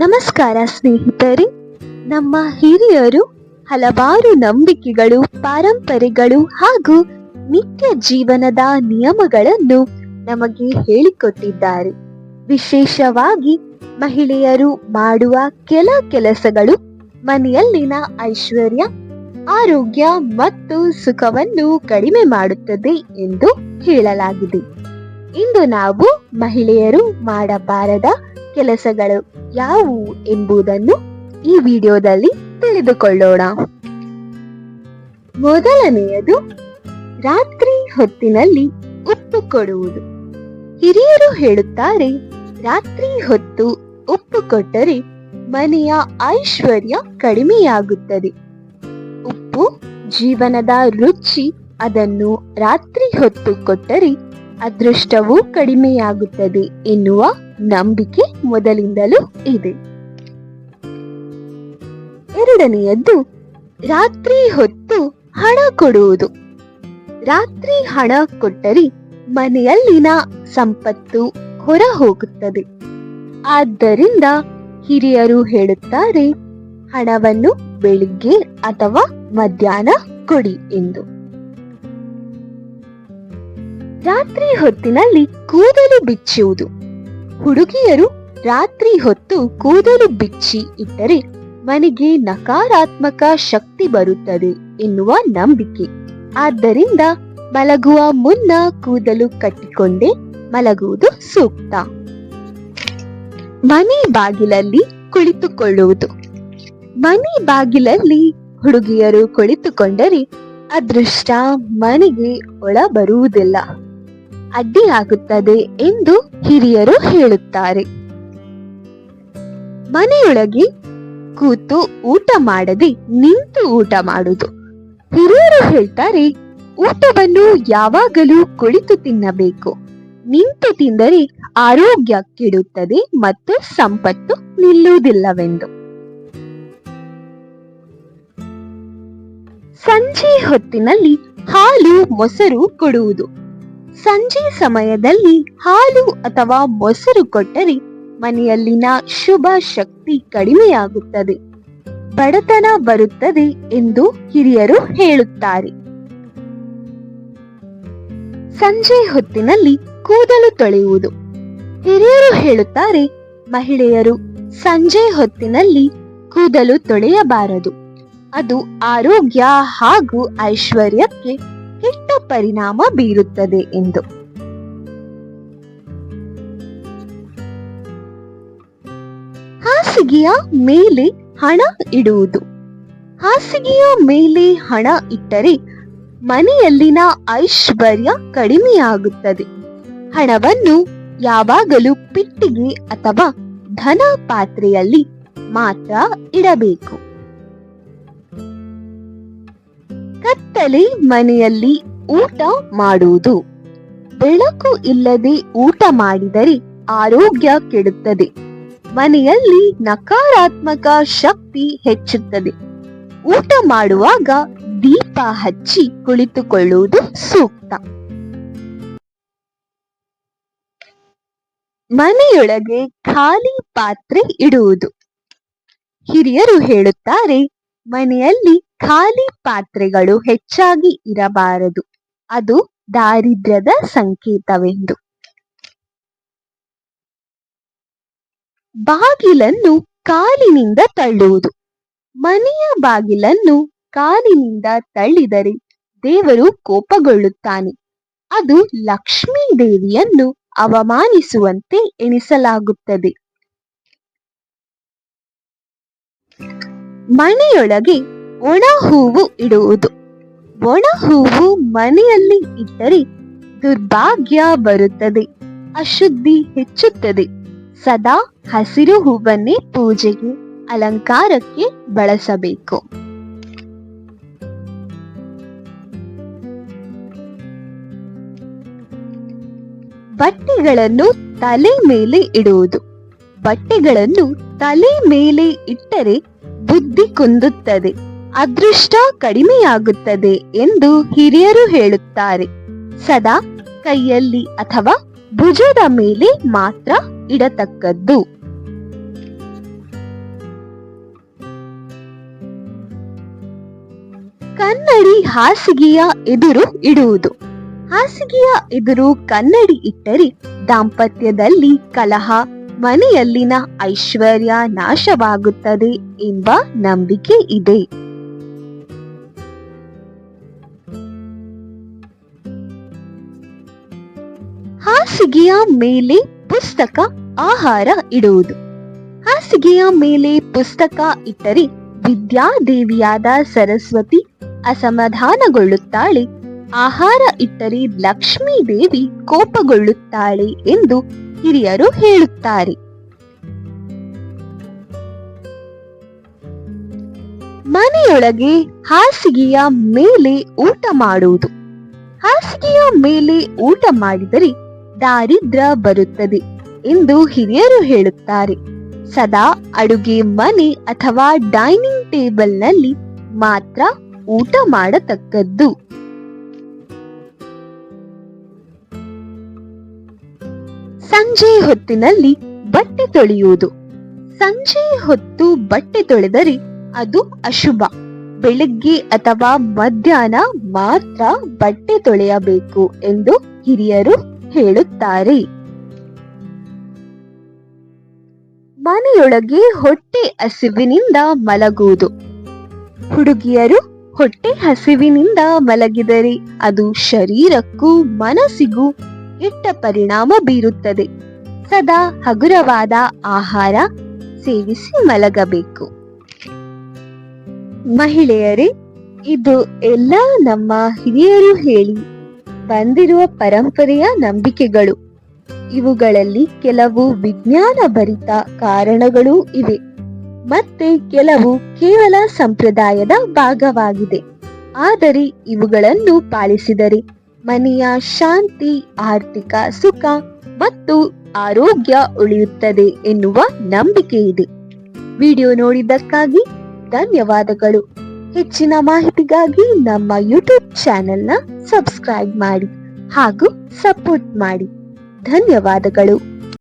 ನಮಸ್ಕಾರ ಸ್ನೇಹಿತರೆ. ನಮ್ಮ ಹಿರಿಯರು ಹಲವಾರು ನಂಬಿಕೆಗಳು, ಪಾರಂಪರೆಗಳು ಹಾಗೂ ನಿತ್ಯ ಜೀವನದ ನಿಯಮಗಳನ್ನು ನಮಗೆ ಹೇಳಿಕೊಟ್ಟಿದ್ದಾರೆ. ವಿಶೇಷವಾಗಿ ಮಹಿಳೆಯರು ಮಾಡುವ ಕೆಲ ಕೆಲಸಗಳು ಮನೆಯಲ್ಲಿನ ಐಶ್ವರ್ಯ, ಆರೋಗ್ಯ ಮತ್ತು ಸುಖವನ್ನು ಕಡಿಮೆ ಮಾಡುತ್ತದೆ ಎಂದು ಹೇಳಲಾಗಿದೆ. ಇಂದು ನಾವು ಮಹಿಳೆಯರು ಮಾಡಬಾರದ ಕೆಲಸಗಳು ಯಾವುವು ಎಂಬುದನ್ನು ಈ ವಿಡಿಯೋದಲ್ಲಿ ತಿಳಿದುಕೊಳ್ಳೋಣ. ಮೊದಲನೆಯದು, ರಾತ್ರಿ ಹೊತ್ತಿನಲ್ಲಿ ಉಪ್ಪು ಕೊಡುವುದು. ಹಿರಿಯರು ಹೇಳುತ್ತಾರೆ, ರಾತ್ರಿ ಹೊತ್ತು ಉಪ್ಪು ಕೊಟ್ಟರೆ ಮನೆಯ ಐಶ್ವರ್ಯ ಕಡಿಮೆಯಾಗುತ್ತದೆ. ಉಪ್ಪು ಜೀವನದ ರುಚಿ ಅದನ್ನು ರಾತ್ರಿ ಹೊತ್ತು ಕೊಟ್ಟರೆ ಅದೃಷ್ಟವೂ ಕಡಿಮೆಯಾಗುತ್ತದೆ ಎನ್ನುವ ನಂಬಿಕೆ ಮೊದಲಿಂದಲೂ ಇದೆ. ಎರಡನೆಯದ್ದು, ರಾತ್ರಿ ಹೊತ್ತು ಹಣ ಕೊಡುವುದು. ರಾತ್ರಿ ಹಣ ಕೊಟ್ಟರೆ ಮನೆಯಲ್ಲಿನ ಸಂಪತ್ತು ಹೊರ ಹೋಗುತ್ತದೆ ಆದ್ದರಿಂದ ಹಿರಿಯರು ಹೇಳುತ್ತಾರೆ, ಹಣವನ್ನು ಬೆಳಿಗ್ಗೆ ಅಥವಾ ಮಧ್ಯಾಹ್ನ ಕೊಡಿ ಎಂದು. ರಾತ್ರಿ ಹೊತ್ತಿನಲ್ಲಿ ಕೂದಲು ಬಿಚ್ಚುವುದು. ಹುಡುಗಿಯರು ರಾತ್ರಿ ಹೊತ್ತು ಕೂದಲು ಬಿಚ್ಚಿ ಇಟ್ಟರೆ ಮನೆಗೆ ನಕಾರಾತ್ಮಕ ಶಕ್ತಿ ಬರುತ್ತದೆ ಎನ್ನುವ ನಂಬಿಕೆ. ಆದ್ದರಿಂದ ಮಲಗುವ ಮುನ್ನ ಕೂದಲು ಕಟ್ಟಿಕೊಂಡೇ ಮಲಗುವುದು ಸೂಕ್ತ. ಮನೆ ಬಾಗಿಲಲ್ಲಿ ಕುಳಿತುಕೊಳ್ಳುವುದು. ಮನೆ ಬಾಗಿಲಲ್ಲಿ ಹುಡುಗಿಯರು ಕುಳಿತುಕೊಂಡರೆ ಅದೃಷ್ಟ ಮನೆಗೆ ಒಳ ಬರುವುದಿಲ್ಲ ಅಡ್ಡಿಯಾಗುತ್ತದೆ ಎಂದು ಹಿರಿಯರು ಹೇಳುತ್ತಾರೆ. ಮನೆಯೊಳಗೆ ಕೂತು ಊಟ ಮಾಡದೆ ನಿಂತು ಊಟ ಮಾಡುವುದು. ಹಿರಿಯರು ಹೇಳ್ತಾರೆ, ಊಟವನ್ನು ಯಾವಾಗಲೂ ಕುಳಿತು ತಿನ್ನಬೇಕು. ನಿಂತು ತಿಂದರೆ ಆರೋಗ್ಯ ಕೆಡುತ್ತದೆ ಮತ್ತು ಸಂಪತ್ತು ನಿಲ್ಲುವುದಿಲ್ಲವೆಂದು. ಸಂಜೆ ಹೊತ್ತಿನಲ್ಲಿ ಹಾಲು ಮೊಸರು ಕೊಡುವುದು. ಸಂಜೆ ಸಮಯದಲ್ಲಿ ಹಾಲು ಅಥವಾ ಮೊಸರು ಕೊಟ್ಟರೆ ಮನೆಯಲ್ಲಿನ ಶುಭ ಶಕ್ತಿ ಕಡಿಮೆಯಾಗುತ್ತದೆ. ಬಡತನ ಬರುತ್ತದೆ ಎಂದು ಹಿರಿಯರು ಹೇಳುತ್ತಾರೆ. ಸಂಜೆ ಹೊತ್ತಿನಲ್ಲಿ ಕೂದಲು ತೊಳೆಯುವುದು. ಹಿರಿಯರು ಹೇಳುತ್ತಾರೆ, ಮಹಿಳೆಯರು ಸಂಜೆ ಹೊತ್ತಿನಲ್ಲಿ ಕೂದಲು ತೊಳೆಯಬಾರದು. ಅದು ಆರೋಗ್ಯ ಹಾಗೂ ಐಶ್ವರ್ಯಕ್ಕೆ ಕೆಟ್ಟ ಪರಿಣಾಮ ಬೀರುತ್ತದೆ ಎಂದು. ಹಾಸಿಗೆಯ ಮೇಲೆ ಹಣ ಇಡುವುದು. ಹಾಸಿಗೆಯ ಮೇಲೆ ಹಣ ಇಟ್ಟರೆ ಮನೆಯಲ್ಲಿನ ಐಶ್ವರ್ಯ ಕಡಿಮೆಯಾಗುತ್ತದೆ. ಹಣವನ್ನು ಯಾವಾಗಲೂ ಪೆಟ್ಟಿಗೆ ಅಥವಾ ಧನ ಪಾತ್ರೆಯಲ್ಲಿ ಮಾತ್ರ ಇಡಬೇಕು. ಕತ್ತಲೆ ಮನೆಯಲ್ಲಿ ಊಟ ಮಾಡುವುದು. ಬೆಳಕು ಇಲ್ಲದೆ ಊಟ ಮಾಡಿದರೆ ಆರೋಗ್ಯ ಕೆಡುತ್ತದೆ. ಮನೆಯಲ್ಲಿ ನಕಾರಾತ್ಮಕ ಶಕ್ತಿ ಹೆಚ್ಚುತ್ತದೆ. ಊಟ ಮಾಡುವಾಗ ದೀಪ ಹಚ್ಚಿ ಕುಳಿತುಕೊಳ್ಳುವುದು ಸೂಕ್ತ. ಮನೆಯೊಳಗೆ ಖಾಲಿ ಪಾತ್ರೆ ಇಡುವುದು. ಹಿರಿಯರು ಹೇಳುತ್ತಾರೆ, ಮನೆಯಲ್ಲಿ ಖಾಲಿ ಪಾತ್ರೆಗಳು ಹೆಚ್ಚಾಗಿ ಇರಬಾರದು. ಅದು ದಾರಿದ್ರ್ಯದ ಸಂಕೇತವೆಂದು. ಬಾಗಿಲನ್ನು ಕಾಲಿನಿಂದ ತಳ್ಳುವುದು. ಮನೆಯ ಬಾಗಿಲನ್ನು ಕಾಲಿನಿಂದ ತಳ್ಳಿದರೆ ದೇವರು ಕೋಪಗೊಳ್ಳುತ್ತಾನೆ. ಅದು ಲಕ್ಷ್ಮೀ ದೇವಿಯನ್ನು ಅವಮಾನಿಸುವಂತೆ ಎಣಿಸಲಾಗುತ್ತದೆ. ಮನೆಯೊಳಗೆ ಒಣ ಹೂವು ಇಡುವುದು. ಒಣ ಹೂವು ಮನೆಯಲ್ಲಿ ಇದ್ದರೆ ದುರ್ಭಾಗ್ಯ ಬರುತ್ತದೆ, ಅಶುದ್ಧಿ ಹೆಚ್ಚುತ್ತದೆ. ಸದಾ ಹಸಿರು ಹೂವನ್ನೇ ಪೂಜೆಗೆ, ಅಲಂಕಾರಕ್ಕೆ ಬಳಸಬೇಕು. ಬಟ್ಟೆಗಳನ್ನು ತಲೆ ಮೇಲೆ ಇಡುವುದು. ಬಟ್ಟೆಗಳನ್ನು ತಲೆ ಮೇಲೆ ಇಟ್ಟರೆ ಬುದ್ಧಿ ಕುಂದುತ್ತದೆ. ಅದೃಷ್ಟ ಕಡಿಮೆಯಾಗುತ್ತದೆ ಎಂದು ಹಿರಿಯರು ಹೇಳುತ್ತಾರೆ. ಸದಾ ಕೈಯಲ್ಲಿ ಅಥವಾ ಭುಜದ ಮೇಲೆ ಮಾತ್ರ ಇಡತಕ್ಕದ್ದು. ಕನ್ನಡಿ ಹಾಸಿಗೆಯ ಎದುರು ಇಡುವುದು. ಹಾಸಿಗೆಯ ಎದುರು ಕನ್ನಡಿ ಇಟ್ಟರೆ ದಾಂಪತ್ಯದಲ್ಲಿ ಕಲಹ, ಮನೆಯಲ್ಲಿನ ಐಶ್ವರ್ಯ ನಾಶವಾಗುತ್ತದೆ ಎಂಬ ನಂಬಿಕೆ ಇದೆ. ಹಾಸಿಗೆಯ ಮೇಲೆ ಪುಸ್ತಕ ಆಹಾರ ಇಡುವುದು. ಹಾಸಿಗೆಯ ಮೇಲೆ ಪುಸ್ತಕ ಇಟ್ಟರೆ ವಿದ್ಯಾದೇವಿಯಾದ ಸರಸ್ವತಿ ಅಸಮಾಧಾನಗೊಳ್ಳುತ್ತಾಳೆ. ಆಹಾರ ಇಟ್ಟರೆ ಲಕ್ಷ್ಮೀ ದೇವಿ ಕೋಪಗೊಳ್ಳುತ್ತಾಳೆ ಎಂದು ಹಿರಿಯರು ಹೇಳುತ್ತಾರೆ. ಮನೆಯೊಳಗೆ ಹಾಸಿಗೆಯ ಮೇಲೆ ಊಟ ಮಾಡುವುದು. ಹಾಸಿಗೆಯ ಮೇಲೆ ಊಟ ಮಾಡಿದರೆ ದಾರಿದ್ರ ಬರುತ್ತದೆ ಎಂದು ಹಿರಿಯರು ಹೇಳುತ್ತಾರೆ. ಸದಾ ಅಡುಗೆ ಮನೆ ಅಥವಾ ಡೈನಿಂಗ್ ಟೇಬಲ್ನಲ್ಲಿ ಮಾತ್ರ ಊಟ ಮಾಡತಕ್ಕದ್ದು. ಸಂಜೆ ಹೊತ್ತಿನಲ್ಲಿ ಬಟ್ಟೆ ತೊಳೆಯುವುದು. ಸಂಜೆ ಹೊತ್ತು ಬಟ್ಟೆ ತೊಳೆದರೆ ಅದು ಅಶುಭ. ಬೆಳಗ್ಗೆ ಅಥವಾ ಮಧ್ಯಾಹ್ನ ಮಾತ್ರ ಬಟ್ಟೆ ತೊಳೆಯಬೇಕು ಎಂದು ಹಿರಿಯರು ಹೇಳುತ್ತಾರೆ. ಮನೆಯೊಳಗೆ ಹೊಟ್ಟೆ ಹಸಿವಿನಿಂದ ಮಲಗುವುದು. ಹುಡುಗಿಯರು ಹೊಟ್ಟೆ ಹಸಿವಿನಿಂದ ಮಲಗಿದರೆ ಅದು ಶರೀರಕ್ಕೂ ಮನಸ್ಸಿಗೂ ಕೆಟ್ಟ ಪರಿಣಾಮ ಬೀರುತ್ತದೆ. ಸದಾ ಹಗುರವಾದ ಆಹಾರ ಸೇವಿಸಿ ಮಲಗಬೇಕು. ಮಹಿಳೆಯರೇ, ಇದು ಎಲ್ಲ ನಮ್ಮ ಹಿರಿಯರು ಹೇಳಿ ಬಂದಿರುವ ಪರಂಪರೆಯ ನಂಬಿಕೆಗಳು. ಇವುಗಳಲ್ಲಿ ಕೆಲವು ವಿಜ್ಞಾನ ಭರಿತ ಕಾರಣಗಳೂ ಇವೆ. ಮತ್ತೆ ಕೆಲವು ಕೇವಲ ಸಂಪ್ರದಾಯದ ಭಾಗವಾಗಿದೆ. ಆದರೆ ಇವುಗಳನ್ನು ಪಾಲಿಸಿದರೆ ಮನೆಯ ಶಾಂತಿ, ಆರ್ಥಿಕ ಸುಖ ಮತ್ತು ಆರೋಗ್ಯ ಉಳಿಯುತ್ತದೆ ಎನ್ನುವ ನಂಬಿಕೆ ಇದೆ. ವಿಡಿಯೋ ನೋಡಿದ್ದಕ್ಕಾಗಿ ಧನ್ಯವಾದಗಳು. ಹೆಚ್ಚಿನ ಮಾಹಿತಿಗಾಗಿ ನಮ್ಮ ಯೂಟ್ಯೂಬ್ ಚಾನೆಲ್ನ ಸಬ್ಸ್ಕ್ರೈಬ್ ಮಾಡಿ ಹಾಗೂ ಸಪೋರ್ಟ್ ಮಾಡಿ. ಧನ್ಯವಾದಗಳು.